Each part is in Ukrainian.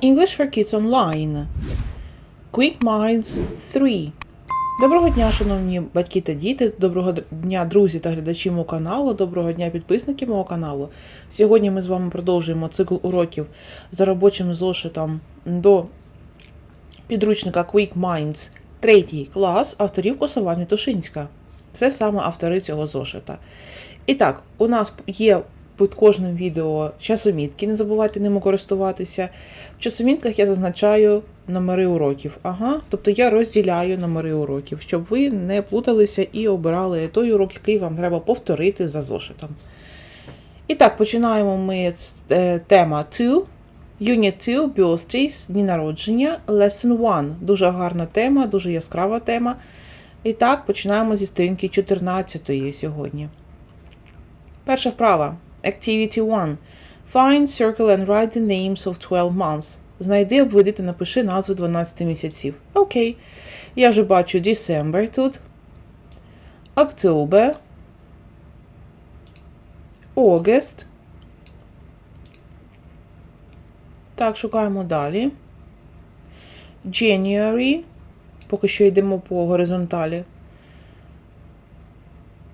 English for Kids Online. Quick Minds 3. Доброго дня, шановні батьки та діти. Доброго дня, друзі та глядачі мого каналу. Доброго дня, підписники мого каналу. Сьогодні ми з вами продовжуємо цикл уроків за робочим зошитом до підручника Quick Minds 3 клас авторів Косова Тушинська. Це саме автори цього зошита. І так, у нас є під кожним відео часомітки, не забувайте ними користуватися. В часомітках я зазначаю номери уроків. Ага, тобто я розділяю номери уроків, щоб ви не плуталися і обирали той урок, який вам треба повторити за зошитом. І так, починаємо ми з е, тема 2. Unit 2 Birthdays, дні народження, Lesson 1. Дуже гарна тема, дуже яскрава тема. І так, починаємо зі сторінки 14 сьогодні. Перша вправа. Activity 1. Find, circle and write the names of 12 months. Знайди, обведи та напиши назву 12 місяців. Окей. Я вже бачу December тут. October. August. Так, шукаємо далі. January. Поки що йдемо по горизонталі.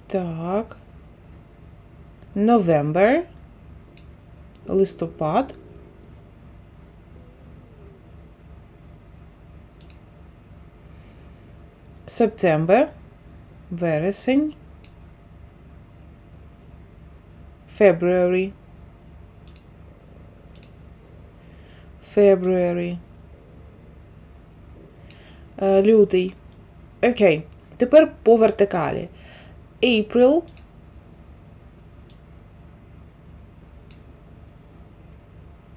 Так. November. Листопад. September. Вересень. February. February. Е, Лютий. Окей. Тепер по вертикалі. April.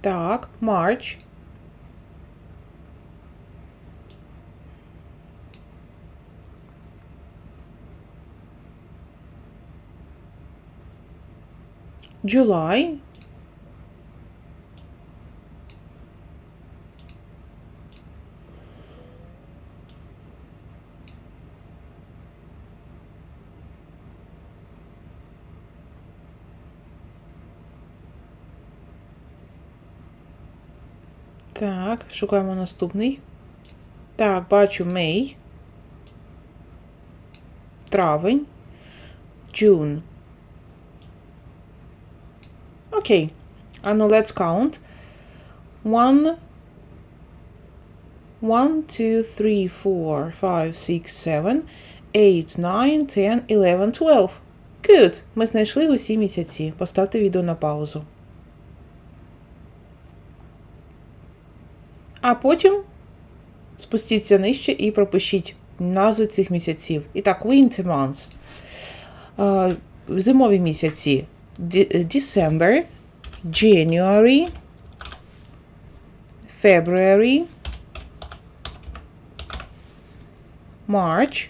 Так, March. July. Шукаємо наступний. Так, бачу May. Травень. June. Окей. А ну, let's count. One. One, two, three, four, five, six, seven, eight, nine, ten, eleven, twelve. Good. Ми знайшли усі місяці. Поставте відео на паузу. А потім спустіться нижче і пропишіть назви цих місяців. І так, winter months. Е, Зимові місяці. December, January, February, March,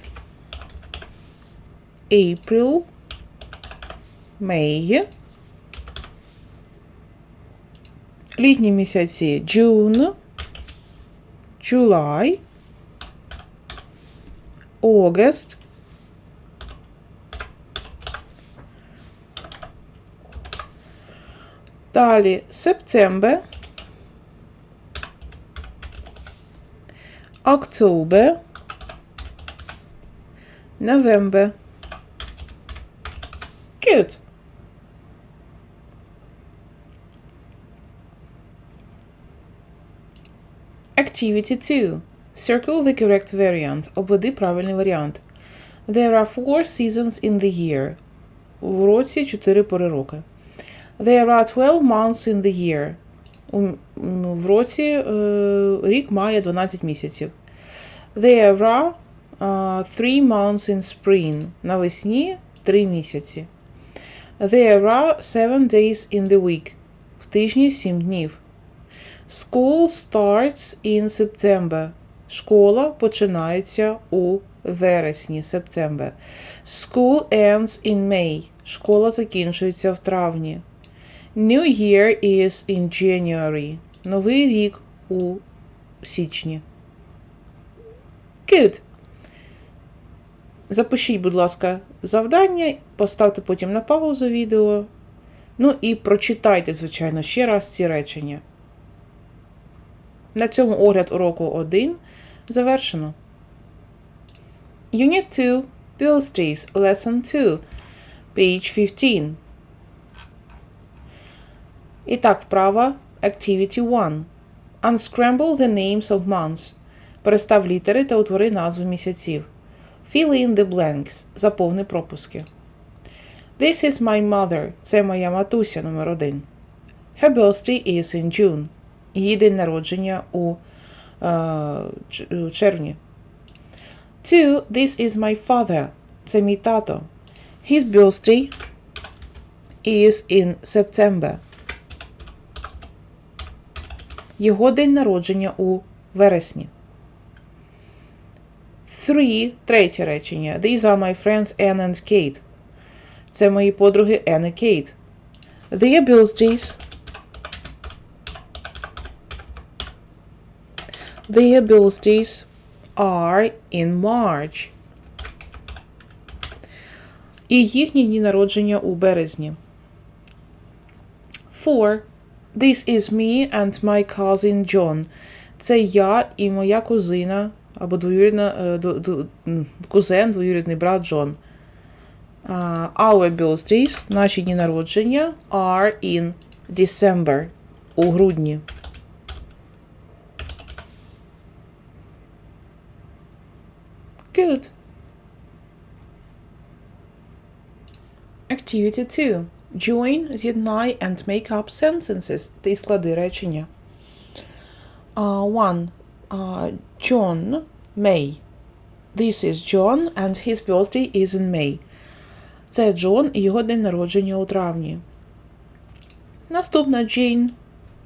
April, May. Літні місяці June, July, August, далі September, October, November. Good. Activity 2. Circle the correct variant. Обведи правильний варіант. There are four seasons in the year. В році 4 пори роки. There are 12 months in the year. В році е, рік має 12 місяців. There are uh, three months in spring. Навесні 3 місяці. There are seven days in the week. В тижні 7 днів. School starts in September. Школа починається у вересні, September. School ends in May. Школа закінчується в травні. New Year is in January. Новий рік у січні. Good. Запишіть, будь ласка, завдання, поставте потім на паузу відео. Ну і прочитайте, звичайно, ще раз ці речення. На цьому огляд уроку 1 завершено. Unit 2 Birthdays Lesson 2 Page 15 І так, вправа Activity 1 Unscramble the names of months. Перестав літери та утвори назву місяців. Fill in the blanks. Заповни пропуски. This is my mother. Це моя матуся номер один. Her birthday is in June. Її день народження у е, червні. Two, this is my father. Це мій тато. His birthday is in September. Його день народження у вересні. Three, третє речення. These are my friends Anne and Kate. Це мої подруги Anne і Kate. Their birthdays Their birthdays are in March. І їхні дні народження у березні. Four. This is me and my cousin John. Це я і моя кузина або двоюрідна е, кузен, двоюрідний брат Джон. Uh, our birthdays, наші дні народження, are in December. У грудні. Good. Activity 2. Join, з'єднай and make up sentences. Ти склади речення. Uh, one. Uh, John May. This is John and his birthday is in May. Це Джон і його день народження у травні. Наступна Джейн.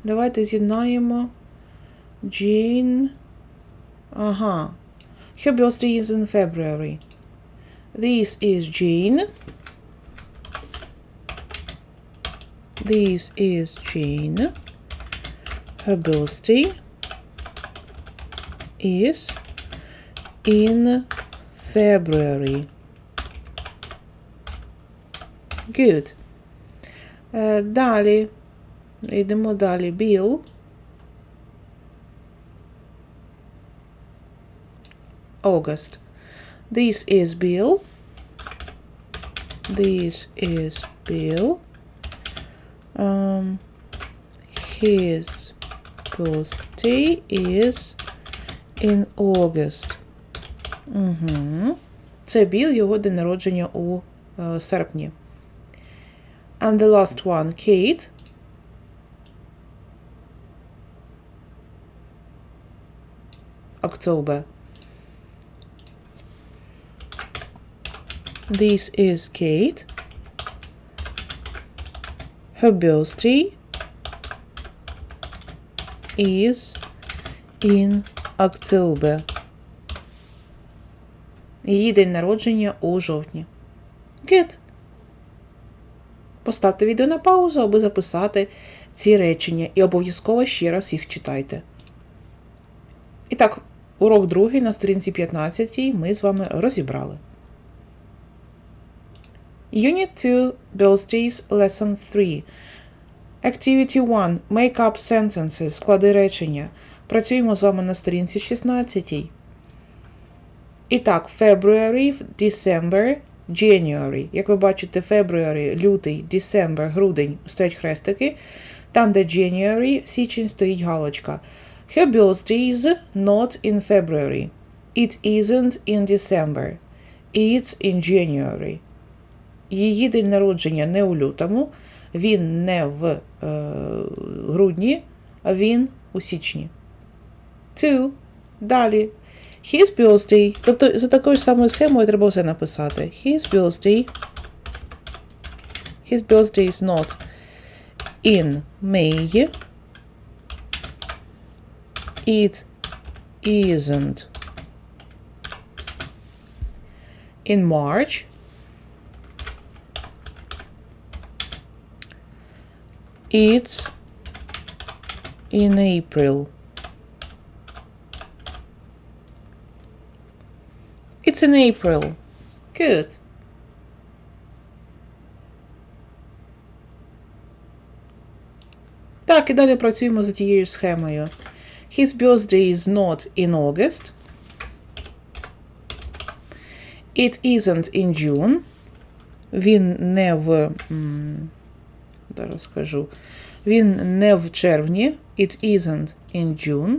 Давайте з'єднаємо. Джейн. Ага. Her birthday is in February. This is Jane. This is Jane. Her birthday is in February. Good. Е, далі. Йдемо далі. Bill. August. This is Bill. This is Bill. Um, his birthday is in August. Угу. Це Біл, його день народження у е, серпні. And the last one, Kate. October. This is Kate. Her birthday is in October. Її день народження у жовтні. Good. Поставте відео на паузу, аби записати ці речення і обов'язково ще раз їх читайте. І так, урок другий на сторінці 15 ми з вами розібрали. Unit 2 Birthdays Lesson 3 Activity 1 Make up sentences Склади речення. Працюємо з вами на сторінці 16. І так, February, December, January. Як ви бачите, February, лютий, December, грудень стоять хрестики. Там, де January, січень стоїть галочка. Her birthday is not in February. It isn't in December. It's in January. Її день народження не у лютому, він не в е, грудні, а він у січні. Two. Далі. His birthday. Тобто за такою ж самою схемою треба все написати. His birthday. His birthday is not in May. It isn't in March. It's in April. It's in April. Good. Так, і далі працюємо за тією ж схемою. His birthday is not in August. It isn't in June. Він не в. м, Зараз скажу. Він не в червні. It isn't in June.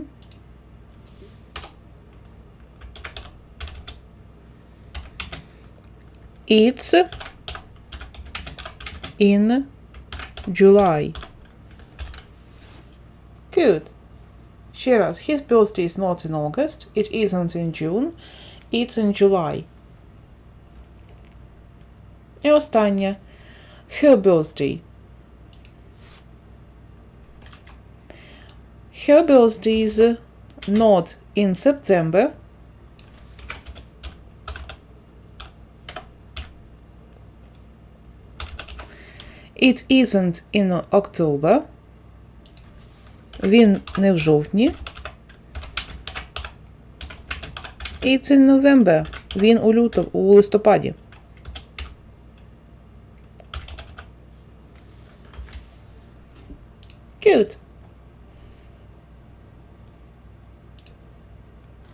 It's in July. Good. Ще раз. His birthday is not in August. It isn't in June. It's in July. І останнє. Her birthday. Her birthday is not in September. It isn't in October. Він не в жовтні. It's in November. Він у лютому, у листопаді. Good.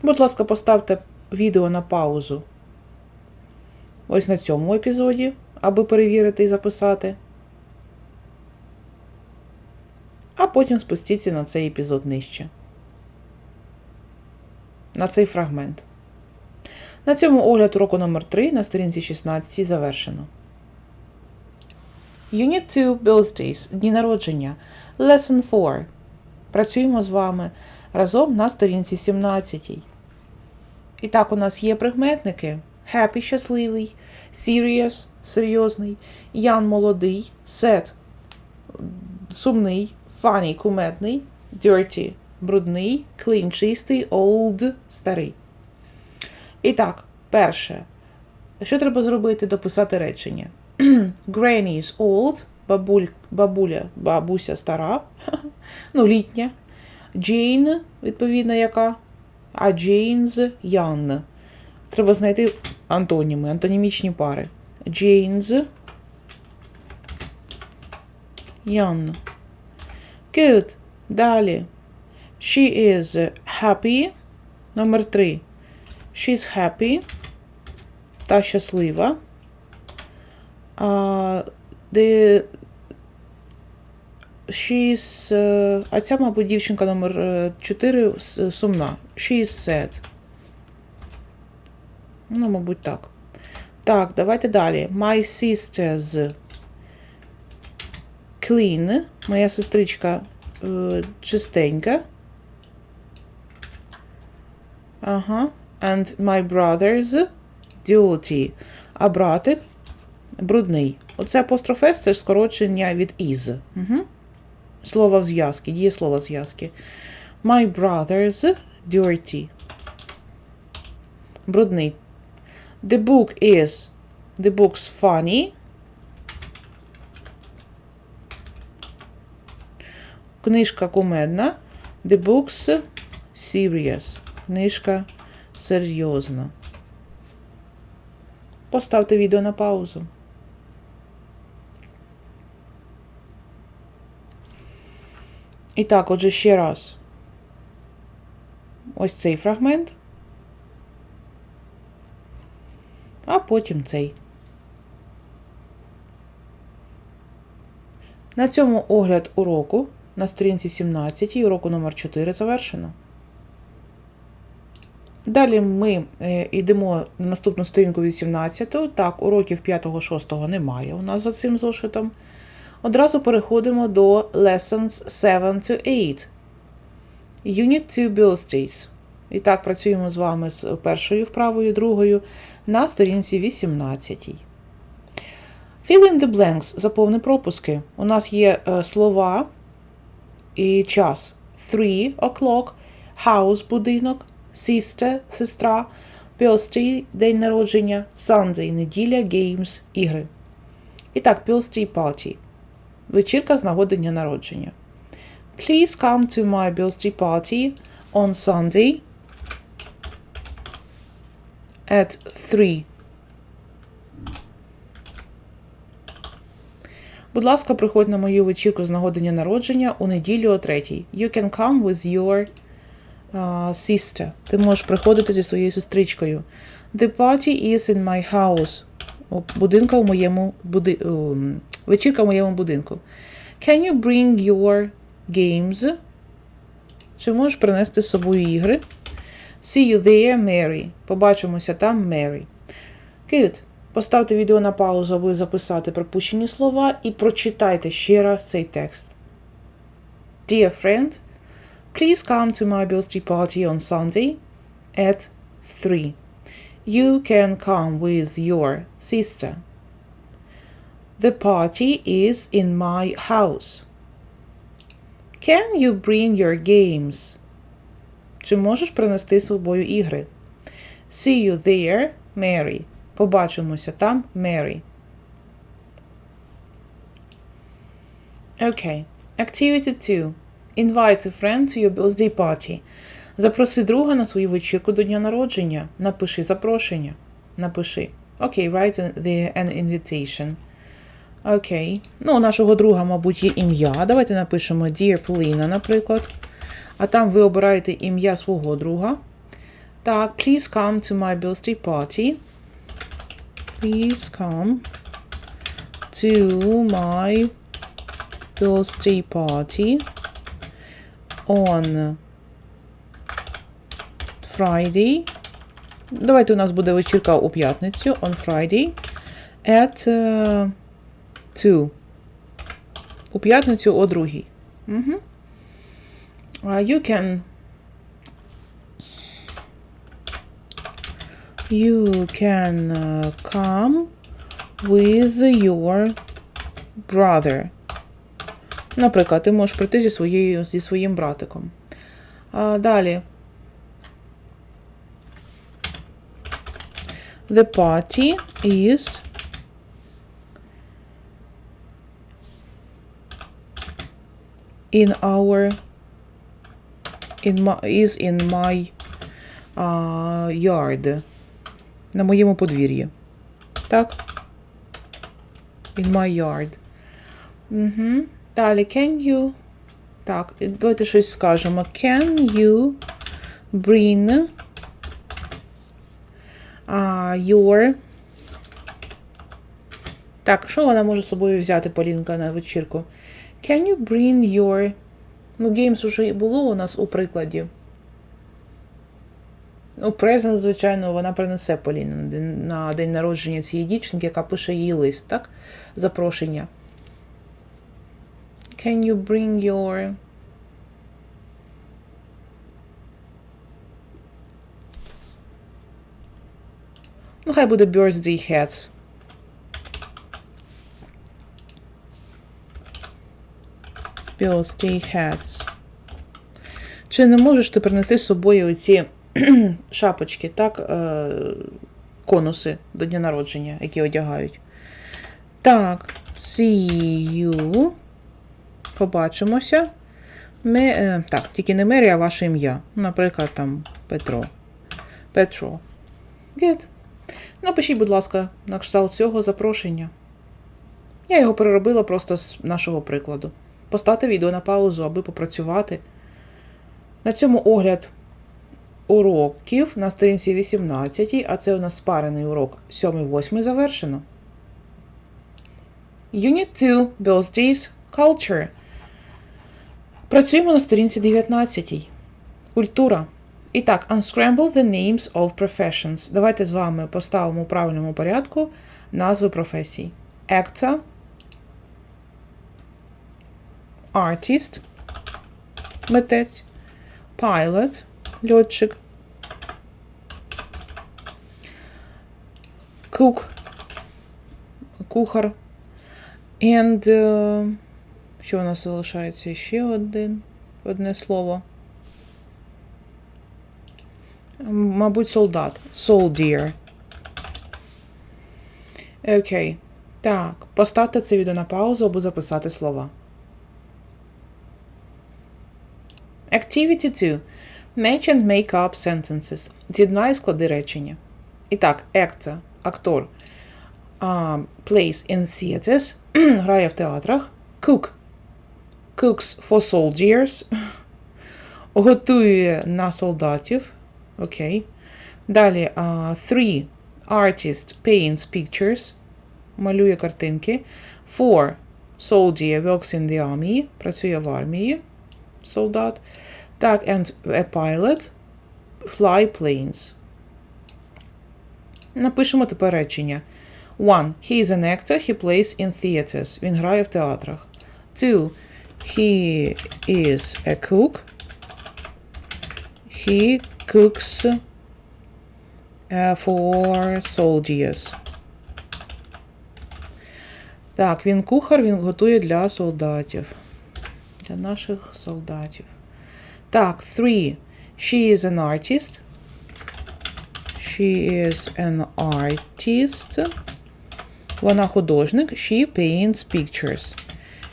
Будь ласка, поставте відео на паузу. Ось на цьому епізоді, аби перевірити і записати. А потім спустіться на цей епізод нижче. На цей фрагмент. На цьому огляд уроку номер 3 на сторінці 16 завершено. Unit 2 Birthdays. Дні народження. Lesson 4. Працюємо з вами разом на сторінці 17. І так, у нас є прикметники. Happy щасливий, serious серйозний, young молодий, sad сумний, funny кумедний, dirty брудний, clean чистий, old старий. І так, перше. Що треба зробити? Дописати речення. Granny is old, бабуль, бабуля, бабуся стара, ну, літня. Jane, відповідно, яка? А Jane's young. Треба знайти антоніми, антонімічні пари. Jane's young. Good. Далі. She is happy. Номер три. She's happy. Та щаслива. А, де She's... е, А ця, мабуть, дівчинка номер 4 сумна. She is sad. Ну, мабуть, так. Так, давайте далі. My sister's clean. Моя сестричка е, чистенька. Ага. And my brother's dirty. А братик брудний. Оце апостроф це ж скорочення від is. Угу. Слово в зв'язки, дієслово зв'язки. My brother's dirty. Брудний. The book is. The book's funny. Книжка кумедна. The book's serious. Книжка серйозна. Поставте відео на паузу. І так, отже, ще раз. Ось цей фрагмент. А потім цей. На цьому огляд уроку на сторінці 17 уроку номер 4 завершено. Далі ми е, йдемо на наступну сторінку 18. Так, уроків 5-6 немає у нас за цим зошитом. Одразу переходимо до Lessons 7 to 8. Unit 2 Birthdays. І так, працюємо з вами з першою вправою, другою на сторінці 18. Fill in the blanks. Заповни пропуски. У нас є е, слова і час. 3 o'clock, house будинок, sister сестра, birthday день народження, Sunday неділя, games ігри. І так, birthday party. Вечірка з нагоди дня народження. Please come to my birthday party on Sunday at 3. Будь ласка, приходь на мою вечірку з нагоди дня народження у неділю о 3. You can come with your uh, sister. Ти можеш приходити зі своєю сестричкою. The party is in my house. Будинка у моєму буди... вечірка в моєму будинку. Can you bring your games? Чи можеш принести з собою ігри? See you there, Mary. Побачимося там, Mary. Good. Поставте відео на паузу, аби записати пропущені слова і прочитайте ще раз цей текст. Dear friend, please come to my birthday party on Sunday at 3. You can come with your sister. The party is in my house. Can you bring your games? Чи можеш принести з собою ігри? See you there, Mary. Побачимося там, Mary. Okay. Activity 2. Invite a friend to your birthday party. Запроси друга на свою вечірку до дня народження. Напиши запрошення. Напиши. Окей, okay, write the, an invitation. Окей. Okay. Ну, у нашого друга, мабуть, є ім'я. Давайте напишемо Dear Поліна, наприклад. А там ви обираєте ім'я свого друга. Так, please come to my birthday party. Please come to my birthday party on Friday. Давайте у нас буде вечірка у п'ятницю on Friday at uh, 2. У п'ятницю о другій. Угу. Uh, you can you can uh, come with your brother. Наприклад, ти можеш прийти зі, своєю, зі своїм братиком. А, Далі. The party is in our in my, is in my uh, yard. На моєму подвір'ї. Так? In my yard. Угу. Далі, can you. Так, давайте щось скажемо. Can you bring uh, your. Так, що вона може з собою взяти Полінка на вечірку? Can you bring your. Ну, games уже було у нас у прикладі. Ну, презент, звичайно, вона принесе Поліна на день народження цієї дівчинки, яка пише їй лист, так? Запрошення. Can you bring your. Ну, хай буде birthday hats. Birthday hats. Чи не можеш ти принести з собою оці шапочки, так, е, конуси до дня народження, які одягають? Так, see you. Побачимося. Ми, е, так, тільки не Мері, а ваше ім'я. Наприклад, там Петро. Петро. Good. Напишіть, будь ласка, на кшталт цього запрошення. Я його переробила просто з нашого прикладу. Поставте відео на паузу, аби попрацювати. На цьому огляд уроків на сторінці 18, а це у нас спарений урок 7-8 завершено. Unit 2 Birthdays Culture. Працюємо на сторінці 19. Культура. І так, unscramble the names of professions. Давайте з вами поставимо у правильному порядку назви професій. Actor, artist, митець, pilot, льотчик, cook, кухар, and, uh, що у нас залишається ще один, одне слово. Мабуть, солдат. Soldier. Окей. Так, поставте це відео на паузу, аби записати слова. Activity 2. Match and make up sentences. З'єднай склади речення. І так, actor, актор. Uh, plays in theaters. Грає в театрах. Cook. Cooks for soldiers. готує на солдатів. Окей. Далі, uh, three. Artist paints pictures. Малює картинки. Four. Soldier works in the army. Працює в армії. Солдат. Так, and a pilot. Fly planes. Напишемо тепер речення. One. He is an actor. He plays in theaters. Він грає в театрах. Two. He is a cook. He cooks uh, for soldiers. Так, він кухар, він готує для солдатів. Для наших солдатів. Так, three. She is an artist. She is an artist. Вона художник. She paints pictures.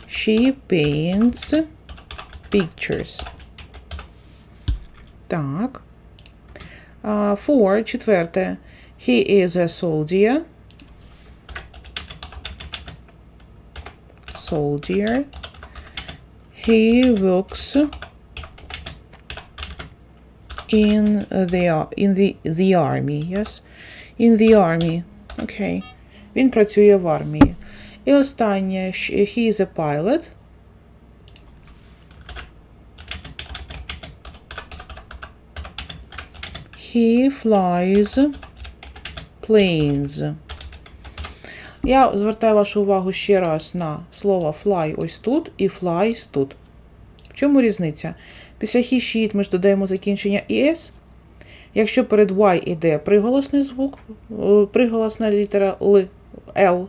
She paints pictures. Так. Uh, four. Четверте. He is a soldier. Soldier. He works in the in the the army. Yes. In the army. Okay. Він працює в армії. І останнє. He is a pilot. He flies planes. Я звертаю вашу увагу ще раз на слово fly ось тут і flies тут. В чому різниця? Після he, she, ми ж додаємо закінчення «es». Якщо перед Y іде приголосний звук, приголосна літера Л, L,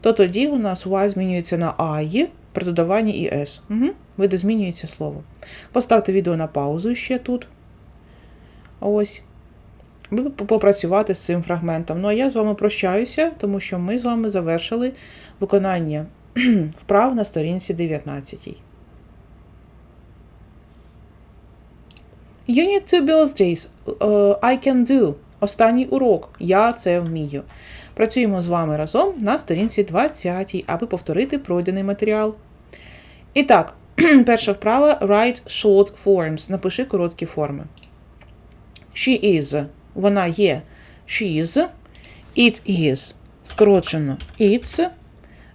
то тоді у нас Y змінюється на I при додаванні «es». Угу. Види змінюється слово. Поставте відео на паузу ще тут. Ось попрацювати з цим фрагментом. Ну а я з вами прощаюся, тому що ми з вами завершили виконання вправ на сторінці 19. Unit 2 birthdays uh, I can do. Останній урок. Я це вмію. Працюємо з вами разом на сторінці 20, аби повторити пройдений матеріал. І так, перша вправа write short forms. Напиши короткі форми. She is. Вона є. She's. It is. Скорочено it's.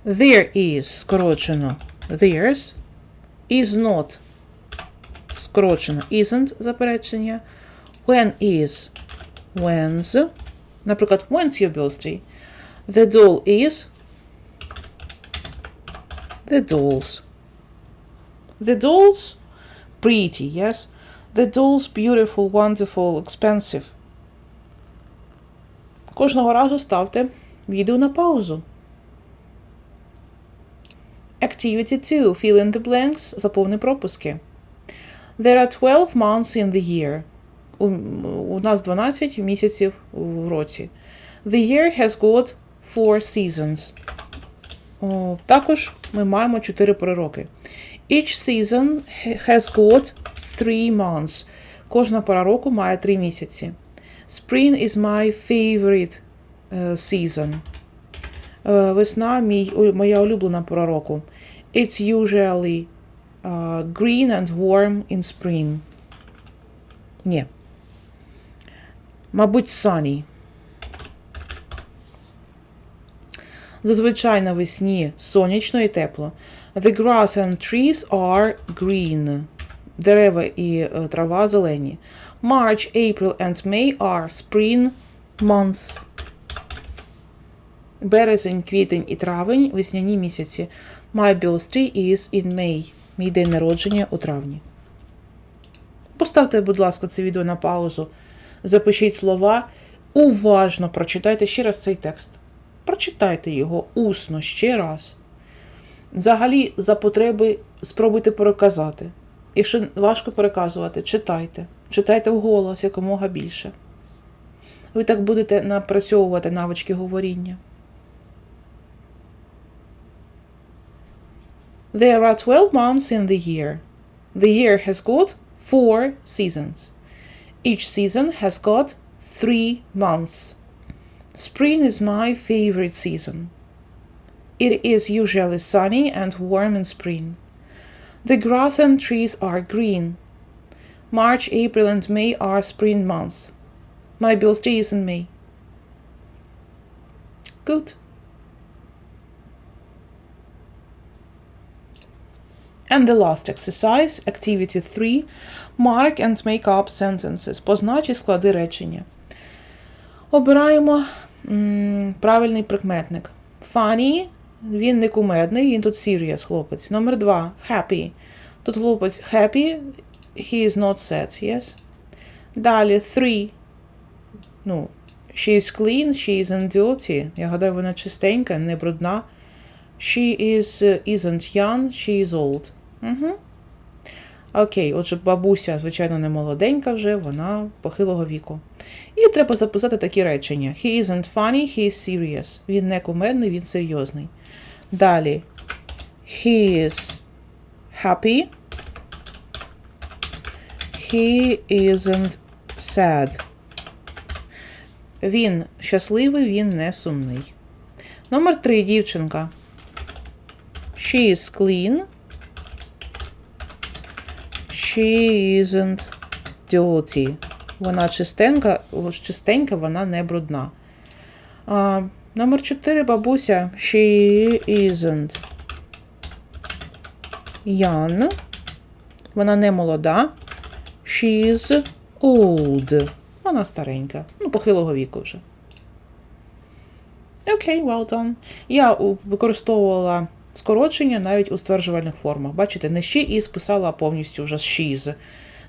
There is. Скорочено there's. Is not. Скорочено isn't заперечення. When is. When's. Наприклад, when's your birthday? The doll is. The dolls. The dolls pretty, yes? The dolls beautiful, wonderful, expensive. Кожного разу ставте відео на паузу. Activity 2. Fill in the blanks. Заповни пропуски. There are 12 months in the year. У, у нас 12 місяців в році. The year has got four seasons. О, також ми маємо 4 пори роки. Each season has got three months. Кожна пора року має 3 місяці. Spring is my favorite uh, season. Uh, весна мій, моя улюблена пора року. It's usually uh, green and warm in spring. Ні. Мабуть, sunny. Зазвичай навесні сонячно і тепло. The grass and trees are green. Дерева і трава зелені. March, April and May are spring months. Березень, квітень і травень весняні місяці. My birthday is in May. Мій день народження у травні. Поставте, будь ласка, це відео на паузу. Запишіть слова. Уважно прочитайте ще раз цей текст. Прочитайте його усно ще раз. Взагалі, за потреби спробуйте переказати. Якщо важко переказувати, читайте. Читайте вголос якомога більше. Ви так будете напрацьовувати навички говоріння. There are 12 months in the year. The year has got four seasons. Each season has got three months. Spring is my favorite season. It is usually sunny and warm in spring. The grass and trees are green. March, April and May are spring months. My birthday is in May. Good. And the last exercise, activity 3. Mark and make up sentences. Познач і склади речення. Обираємо м, правильний прикметник. Funny, він не кумедний, він тут serious, хлопець. Номер 2. Happy. Тут хлопець happy, he is not sad, yes? Далі 3. Ну, she is clean, she isn't dirty. Я гадаю, вона чистенька, не брудна. She is, uh, isn't young, she is old. Угу. Окей, отже, бабуся, звичайно, не молоденька вже, вона похилого віку. І треба записати такі речення. He isn't funny, he is serious. Він не кумедний, він серйозний. Далі. He is happy. He isn't sad. Він щасливий, він не сумний. Номер три, дівчинка. She is clean. She isn't dirty. Вона чистенька, чистенька, вона не брудна. А, номер 4, бабуся. She isn't young. Вона не молода. She's old. Вона старенька. Ну, похилого віку вже. Окей, well done. Я використовувала скорочення навіть у стверджувальних формах. Бачите, не she і списала повністю вже she's.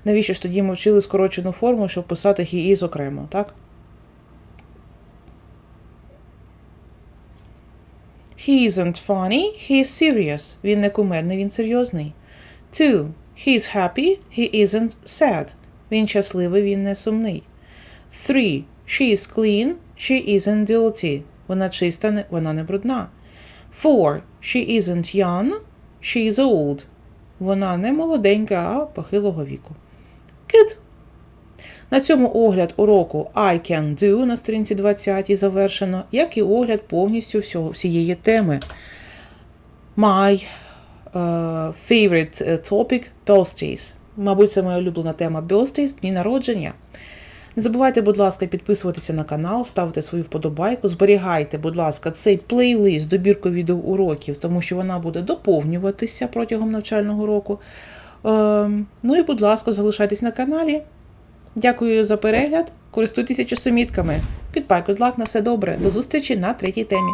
Навіщо ж тоді ми вчили скорочену форму, щоб писати he is окремо, так? He isn't funny, he is serious. Він не кумедний, він серйозний. Two. He is happy, he isn't sad. Він щасливий, він не сумний. Three. She is clean, she isn't dirty. Вона чиста, вона не брудна. Four. She isn't young, she is old. Вона не молоденька, а похилого віку. Good. На цьому огляд уроку I can do на сторінці 20 завершено, як і огляд повністю всього, всієї теми. My favorite uh, topic birthdays. Мабуть, це моя улюблена тема birthdays, дні народження. Не забувайте, будь ласка, підписуватися на канал, ставити свою вподобайку, зберігайте, будь ласка, цей плейлист, добірку відеоуроків, тому що вона буде доповнюватися протягом навчального року. Ем, ну і, будь ласка, залишайтесь на каналі. Дякую за перегляд. Користуйтеся часомітками. Goodbye, good luck, на все добре. До зустрічі на третій темі.